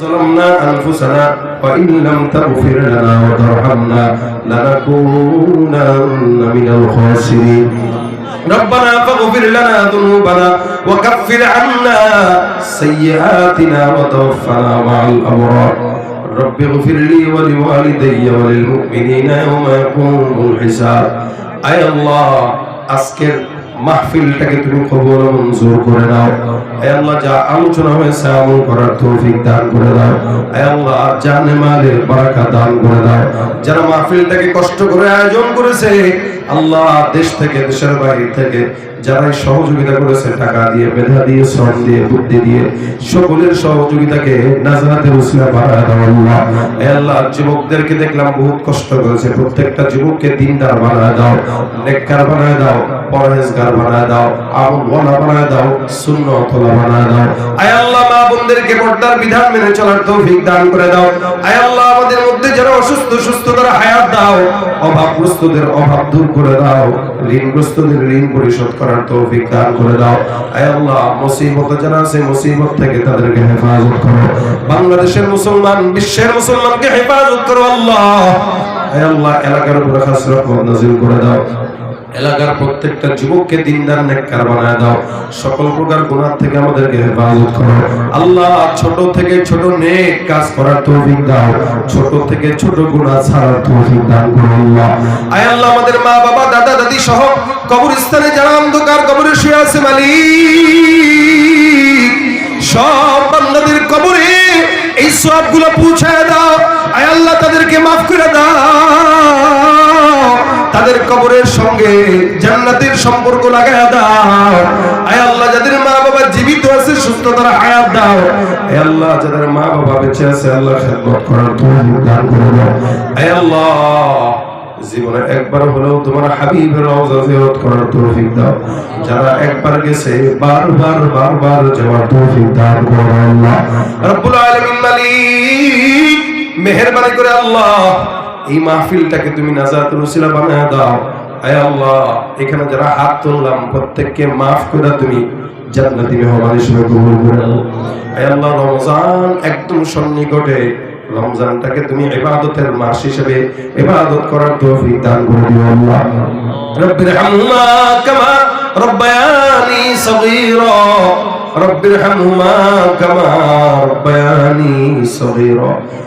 ظلمنا أنفسنا وإن لم تغفر لنا وترحمنا لنكونن من الخاسرين. ربنا فاغفر لنا ذنوبنا وكفر عنا سيئاتنا وتوفنا مع الأبرار. رب اغفر لي ولوالدي وللمؤمنين يوم يقوم الحساب. أي الله أسكر মাহফিলটাকে তুমি কবুল ও মঞ্জুর করে দাও হে আল্লাহ, যা আলোচনা হয়েছে আমল করার তৌফিক দান করে দাও হে আল্লাহ, জানে মালের বারাকা দান করে দাও যারা মাহফিলটাকে কষ্ট করে আয়োজন করেছে, আল্লাহ দেশ থেকে, দেশের বাইরে থেকে যারা এই সহযোগিতা করেছে, টাকা দিয়ে, মেধা দিয়ে, শ্রম দিয়ে, বুদ্ধি দিয়ে, সকলের সহযোগিতাকে নাজারাতে উসিলা দাও আল্লাহ। আল্লাহ, যুবকদেরকে দেখলাম বহুত কষ্ট করেছে। প্রত্যেকটা যুবককে দিনদার বানায় দাও, নেককার বানায় দাও, পরহেজগার বানায় দাও আমল ওয়ালা বানায় দাও সুন্নতলা বানায় দাও। আয় আল্লাহ, মা বোনদেরকে পর্দার বিধান মেনে চলার তৌফিক দান করে দাও। আয় আল্লাহ, আমাদের মধ্যে যারা অসুস্থ, সুস্থ তারা হায়াত দাও। অভাবগ্রস্তদের অভাব দূর করে দাও। ঋণগ্রস্তদের ঋণ পরিশোধ করার তৌফিক দান করে দাও। আয় আল্লাহ, মুসিবত যারা আছে মুসিবত থেকে তাদেরকে হেফাজত করো। বাংলাদেশের মুসলমান, বিশ্বের মুসলমানকে হেফাজত করো আল্লাহ। আয় আল্লাহ, এলাকার উপরে খাস করে দাও। এলাকার প্রত্যেকটা যুবককে দিনদার নেককার বানায় দাও। সকল প্রকার গুনাহ থেকে আমাদেরকে হেফাজত করো। আল্লাহ ছোট থেকে ছোট নেক কাজ করার তৌফিক দাও। ছোট থেকে ছোট গুনাহ ছাড়ার তৌফিক দান করো আল্লাহ। আয় আল্লাহ, আমাদের মা, বাবা, দাদা, দাদি সহ কবরস্থানে যারা অন্ধকার কবরে শুয়ে আছে মালিক, সব বান্দাদের কবরে এই সবগুলো পৌঁছায় দাও। আয় আল্লাহ, তাদেরকে মাফ করে দাও। তাদের কবরের সঙ্গে জান্নাতের সম্পর্ক লাগায় দাও। আয় আল্লাহ, যাদের মা বাবা জীবিত আছে সুস্থ তারা হায়াত দাও। আয় আল্লাহ, যাদের মা বাবা বেঁচে আছে, আল্লাহ খেদমত করার তৌফিক দান করে দাও। আয় আল্লাহ, জীবনে একবার হলেও তোমার হাবিবের রওজা জিয়ারত করার তৌফিক দাও। যারা একবার গেছে, বারবার বারবার যাওয়ার তৌফিক দান করো আল্লাহ। রব্বুল আলামিন মালিক, মেহেরবানি করে আল্লাহ। এই মাহফিলটাকে তুমি নাজাতুল উসিলা বানায় দাও। আয় আল্লাহ, এখানে যারা হাত তুললাম, প্রত্যেককে মাফ করে তুমি জান্নাতি মেহমান হিসেবে কবুল করে দাও আয় আল্লাহ, রমজান একদম সন্নিকটে। রমজানটাকে তুমি ইবাদতের মাস হিসেবে ইবাদত করার তৌফিক দান করে দিও আল্লাহ। রব্বির হামহুমা কামা রব্বায়ানি সগীরা। রব্বির হামহুমা কামা রব্বায়ানি সগীরা।